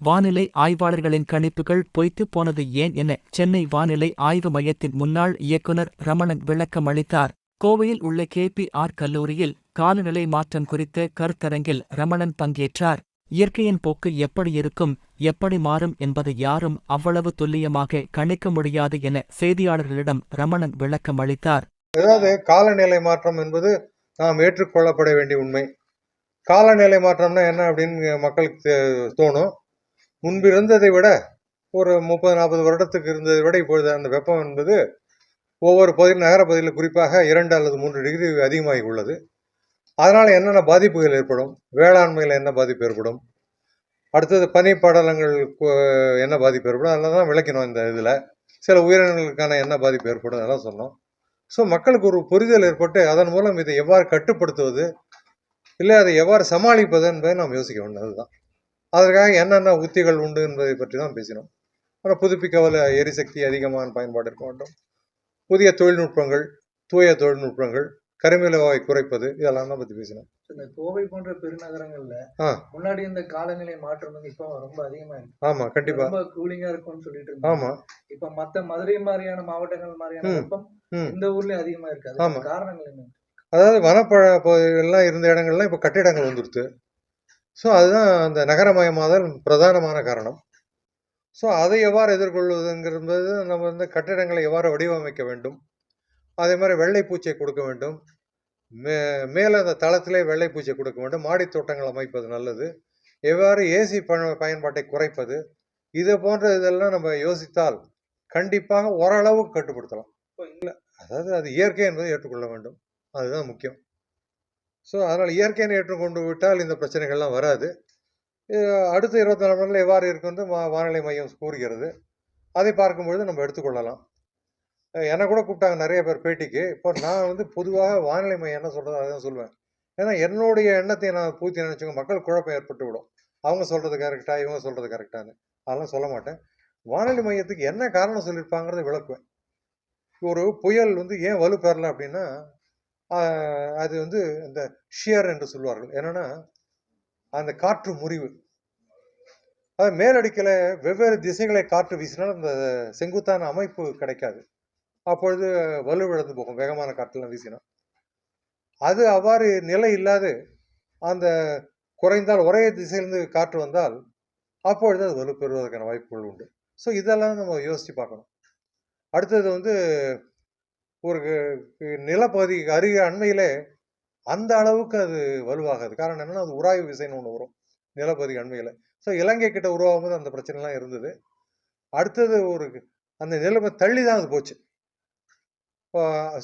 வானிலை ஆய்வாளர்களின் கணிப்புகள் பொய்த்து போனது ஏன் என சென்னை வானிலை ஆய்வு மையத்தின் முன்னாள் இயக்குனர் ரமணன் விளக்கம் அளித்தார். கோவையில் உள்ள கேபிஆர் கல்லூரியில் காலநிலை மாற்றம் குறித்த கருத்தரங்கில் ரமணன் பங்கேற்றார். இயற்கையின் போக்கு எப்படி இருக்கும் எப்படி மாறும் என்பதை யாரும் அவ்வளவு துல்லியமாக கணிக்க முடியாது என செய்தியாளர்களிடம் ரமணன் விளக்கம் அளித்தார். அதாவது காலநிலை மாற்றம் என்பது நாம் ஏற்றுக்கொள்ளப்பட வேண்டிய உண்மை. காலநிலை மாற்றம்னா என்ன அப்படின்னு மக்களுக்கு தோணும். முன்பு இருந்ததை விட ஒரு முப்பது நாற்பது வருடத்துக்கு இருந்ததை விட இப்பொழுது அந்த வெப்பம் என்பது ஒவ்வொரு பகுதியில் நகர பகுதியில் குறிப்பாக இரண்டு அல்லது மூன்று டிகிரி அதிகமாகி உள்ளது. அதனால் என்னென்ன பாதிப்புகள் ஏற்படும்? வேளாண்மையில் என்ன பாதிப்பு ஏற்படும்? அடுத்தது பனிப்படலங்கள் கு- என்ன பாதிப்பு ஏற்படும்? அதெல்லாம் தான் விளக்கணும் இந்த இதில். சில உயிரினங்களுக்கான என்ன பாதிப்பு ஏற்படும்? அதெல்லாம் சொன்னோம். ஸோ மக்களுக்கு ஒரு புரிதல் ஏற்பட்டு அதன் மூலம் இதை எவ்வாறு கட்டுப்படுத்துவது? இல்லை அதை எவ்வாறு சமாளிப்பது என்பதை நாம் யோசிக்க வேண்டும் அதுதான். அதற்காக என்னென்ன உத்திகள் உண்டு என்பதை பற்றி தான் பேசினோம். அப்புறம் புதுப்பிக்கவல்ல எரிசக்தி அதிகமான பயன்பாடு இருக்க வேண்டும். புதிய தொழில்நுட்பங்கள் தூய தொழில்நுட்பங்கள் கரிமலவாய் குறைப்பது இதெல்லாம் தான் பற்றி பேசினோம். கோவை போன்ற பெருநகரங்கள்ல. முன்னாடி இந்த காலநிலை மாற்றம் வந்து இப்போ ரொம்ப அதிகமா இருக்கு. ஆமாம் கண்டிப்பாக ரொம்ப கூலிங்கா இருக்கும்னு சொல்லிட்டு இருந்தாங்க. ஆமாம் இப்ப மத்த மதுரை மாதிரியான மாவட்டங்கள் மாதிரியான. வெப்பம் இந்த ஊர்லயும் அதிகமா இருக்கு. ஆமா. காரணங்கள் என்ன? அதாவது வனப்பழ பகுதிகள்லாம் இருந்த இடங்கள்லாம் இப்போ கட்டிடங்கள் வந்துடுது ஸோ அதுதான் அந்த நகரமயமாதல் பிரதானமான காரணம். ஸோ அதை எவ்வாறு எதிர்கொள்வதுங்கிறது நம்ம வந்து கட்டிடங்களை எவ்வாறு வடிவமைக்க வேண்டும்? அதே மாதிரி வெள்ளை பூச்சை கொடுக்க வேண்டும். மே மேலே அந்த தளத்திலே வெள்ளை பூச்சை கொடுக்க வேண்டும். மாடித் தோட்டங்கள் அமைப்பது நல்லது. எவ்வாறு ஏசி ப பயன்பாட்டை குறைப்பது? இது போன்ற இதெல்லாம் நம்ம யோசித்தால் கண்டிப்பாக ஓரளவுக்கு கட்டுப்படுத்தலாம். இல்லை அதாவது அது இயற்கை என்பதை ஏற்றுக்கொள்ள வேண்டும். அதுதான் முக்கியம். ஸோ அதனால் இயற்கையை ஏற்றுக்கொண்டு விட்டால் இந்த பிரச்சனைகள்லாம் வராது. அடுத்த இருபத்தி நாலு மணி எவ்வாறு இருக்குன்னு வா- வானிலை மையம் கூறுகிறது. அதை பார்க்கும்பொழுது நம்ம எடுத்துக்கொள்ளலாம். என்னை கூட கூப்பிட்டாங்க நிறைய பேர் பேட்டிக்கு. இப்போ நான் வந்து பொதுவாக வானிலை மையம் என்ன சொல்கிறது அதை தான் சொல்லுவேன் ஏன்னா என்னுடைய எண்ணத்தை நான் பூர்த்தி நினச்சிங்க மக்கள் குழப்பம் ஏற்பட்டு விடும் அவங்க சொல்கிறது கரெக்டாக இவங்க சொல்கிறது கரெக்டான்னு. அதெல்லாம் சொல்ல மாட்டேன். வானிலை மையத்துக்கு என்ன காரணம் சொல்லியிருப்பாங்கிறத விளக்குவேன். ஒரு புயல் வந்து ஏன் வலுப்பெறல அப்படின்னா அது வந்து இந்த ஷியர் என்று சொல்வார்கள் என்னன்னா அந்த காற்று முறிவு. அது மேலடுக்கில் வெவ்வேறு திசைகளை காற்று வீசினால் அந்த செங்குத்தான அமைப்பு கிடைக்காது. அப்பொழுது வலுவிழந்து போகும் வேகமான காற்றெல்லாம் வீசினா அது அவ்வாறு நிலை இல்லாது அந்த குறைந்தால் ஒரே திசையிலிருந்து காற்று வந்தால் அப்பொழுது அது வலு பெறுவதற்கான வாய்ப்புகள் உண்டு. ஸோ இதெல்லாம் நம்ம யோசித்து பார்க்கணும். அடுத்தது வந்து ஒரு நிலப்பகுதிக்கு அருகே அண்மையிலே அந்த அளவுக்கு அது வலுவாகாது. காரணம் என்னன்னா அது உராய்வு விசைன்னு ஒன்று வரும். நிலப்பகுதிக்கு அண்மையில். ஸோ இலங்கை கிட்ட உருவாகும் போது அந்த பிரச்சனைலாம் இருந்தது. அடுத்தது ஒரு அந்த நிலைமை தள்ளி தான் அது போச்சு.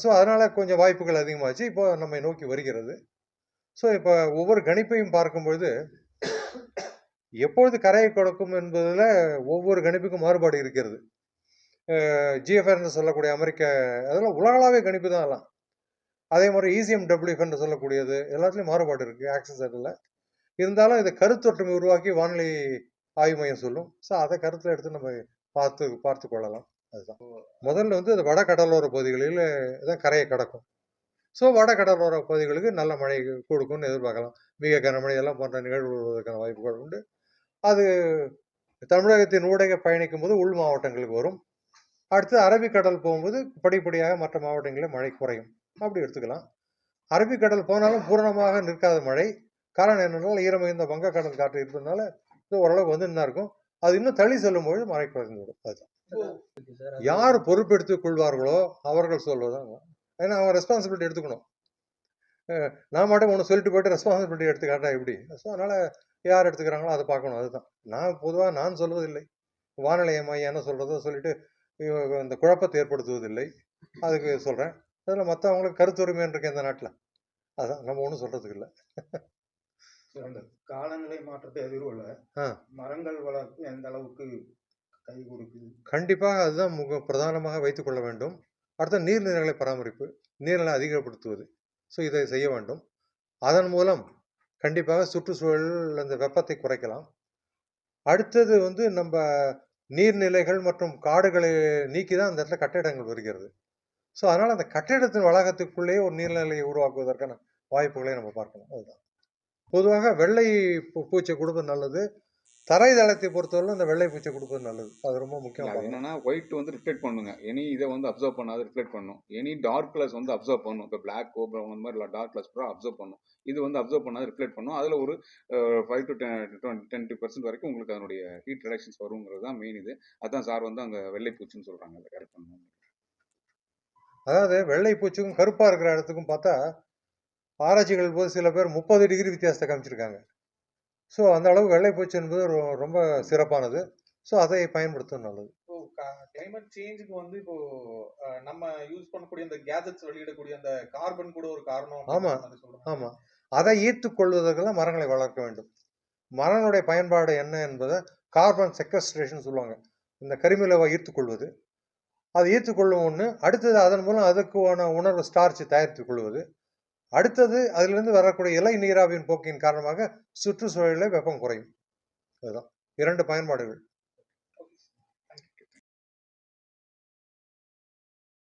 ஸோ அதனால் கொஞ்சம் வாய்ப்புகள் அதிகமாச்சு. இப்போ நம்மை நோக்கி வருகிறது. ஸோ இப்போ ஒவ்வொரு கணிப்பையும் பார்க்கும்பொழுது எப்பொழுது கரையை கொடுக்கும் என்பதில் ஒவ்வொரு கணிப்புக்கும் மாறுபாடு இருக்கிறது. ஜிஎஃப்என்னு சொல்லக்கூடிய அமெரிக்க அதெல்லாம் உலகளாவிய கணிப்பு தான் எல்லாம் அதே மாதிரி இசிஎம் டபிள்யூஎஃப்னு சொல்லக்கூடியது எல்லாத்துலேயும் மாறுபாடு இருக்குது ஆக்சஸ் அதில் இருந்தாலும் இதை கருத்தொற்றுமை உருவாக்கி வானிலை ஆய்வு மையம் சொல்லும். ஸோ அதை கருத்தில் எடுத்து நம்ம பார்த்து பார்த்து கொள்ளலாம். அதுதான். முதல்ல வந்து அது வட கடலோர பகுதிகளில் தான் கரையை கடக்கும். ஸோ வட கடலோர பகுதிகளுக்கு நல்ல மழை கொடுக்கும்னு எதிர்பார்க்கலாம். மிக கனமழை எல்லாம் போன்ற நிகழ்வு வருவதற்கான வாய்ப்புகள் உண்டு. அது தமிழகத்தின் ஊடக பயணிக்கும் போது உள் மாவட்டங்களுக்கு வரும். அடுத்து அரபிக்கடல் போகும்போது படிப்படியாக மற்ற மாவட்டங்களில் மழை குறையும். அப்படி எடுத்துக்கலாம். அரபிக்கடல் போனாலும் பூரணமாக நிற்காத மழை. காரணம் என்னென்னால் ஈரமிகுந்த வங்கக்கடல் காற்று இருப்பதனால இது ஓரளவுக்கு வந்து தான் இருக்கும். அது இன்னும் தள்ளி செல்லும்பொழுது மழை குறைந்து விடும் அதுதான் யார் பொறுப்பெடுத்துக் கொள்வார்களோ அவர்கள் சொல்வதுதான். ஏன்னா அவன் ரெஸ்பான்சிபிலிட்டி எடுத்துக்கணும். நான் மட்டும் ஒன்று சொல்லிட்டு போயிட்டு ரெஸ்பான்சிபிலிட்டி எடுத்துக்காட்டா எப்படி? ஸோ அதனால் யார் எடுத்துக்கிறாங்களோ அதை பார்க்கணும். அதுதான். நான் பொதுவாக நான் சொல்வதில்லை. வானிலை மையம் என்ன சொல்கிறதோ சொல்லிட்டு இந்த குழப்பத்தை ஏற்படுத்துவதில்லை. அதுக்கு சொல்கிறேன் அதில் மற்றவங்களுக்கு கருத்துரிமை இருக்கு இந்த நாட்டில். அதான் நம்ம ஒன்றும் சொல்கிறதுக்கு இல்லை. காலநிலை மாற்றத்தை எதிர்கொள்ள. மரங்கள் வளர்ப்பு எந்த அளவுக்கு கை கொடுக்குது? கண்டிப்பாக அதுதான் முக பிரதானமாக வைத்துக்கொள்ள வேண்டும். அடுத்த நீர்நிலைகளை பராமரிப்பு நீர்நிலை அதிகப்படுத்துவது. ஸோ இதை செய்ய வேண்டும். அதன் மூலம் கண்டிப்பாக சுற்றுச்சூழல் அந்த வெப்பத்தை குறைக்கலாம். அடுத்தது வந்து நம்ம நீர்நிலைகள் மற்றும் காடுகளை நீக்கி தான் அந்த இடத்துல கட்டிடங்கள் வருகிறது. ஸோ அதனால் அந்த கட்டிடத்தின் வளாகத்துக்குள்ளேயே ஒரு நீர்நிலையை உருவாக்குவதற்கான வாய்ப்புகளை நம்ம பார்க்கணும். அதுதான். பொதுவாக வெள்ளை பூ- பூச்சை கொடுப்பது நல்லது. தரை தளத்தை பொறுத்தவரை இந்த வெள்ளை பூச்சை கொடுப்பது நல்லது. அது ரொம்ப முக்கியம். என்னன்னா ஒயிட் வந்து ரிஃப்ளெக்ட் பண்ணுங்க. எனி இதை வந்து அப்சர்வ் பண்ணாது ரிஃப்ளெக்ட் பண்ணும். எனி டார்க் கலர்ஸ் வந்து அப்சர்வ் பண்ணும். இப்போ பிளாக் அந்த மாதிரி டார்க் கலர்ஸ் பூரா அப்சர்வ் பண்ணும். இது வந்து அப்சர்வ் பண்ணாது ரிஃப்ளெக்ட் பண்ணும். அதில் ஒரு five to ten ten to percent வரைக்கும் உங்களுக்கு அதனுடைய ஹீட் ரிடக்ஷன்ஸ் வருங்கிறது தான் மெயின் இது. அதான் சார் வந்து அங்கே வெள்ளை பூச்சின்னு சொல்கிறாங்க அதை கரெக்ட் பண்ணணும் அதாவது வெள்ளை பூச்சிக்கும் கருப்பா இருக்கிற இடத்துக்கும் பார்த்தா ஆராய்ச்சிகள் போது சில பேர் முப்பது டிகிரி வித்தியாசத்தை காமிச்சிருக்காங்க. ஸோ அந்த அளவு வெள்ளை பூச்சி என்பது ரொம்ப சிறப்பானது. ஸோ அதை பயன்படுத்துவது நல்லது. கிளைமேட் சேஞ்சுக்கு வந்து இப்போ நம்ம யூஸ் பண்ணக்கூடிய இந்த கேஜெட்ஸ் வெளியிடக்கூடிய அந்த கார்பன் கூட ஒரு காரணம் ஆமா. ஆமா. அதை ஈர்த்துக் கொள்வதற்கெல்லாம் மரங்களை வளர்க்க வேண்டும். மரங்களுடைய பயன்பாடு என்ன என்பதை கார்பன் செக்வஸ்ட்ரேஷன் சொல்லுவாங்க. இந்த கரிமிலவை ஈர்த்துக் கொள்வது. அது ஈர்த்துக்கொள்ளும் ஒன்று அடுத்தது அதன் மூலம் அதுக்கான உணர்வு ஸ்டார்ச் தயாரித்துக் கொள்வது. அடுத்தது அதிலிருந்து வரக்கூடிய இலை நீராவியின் போக்கின் காரணமாக சுற்றுச்சூழலில் வெப்பம் குறையும். அதுதான். இரண்டு பயன்பாடுகள்.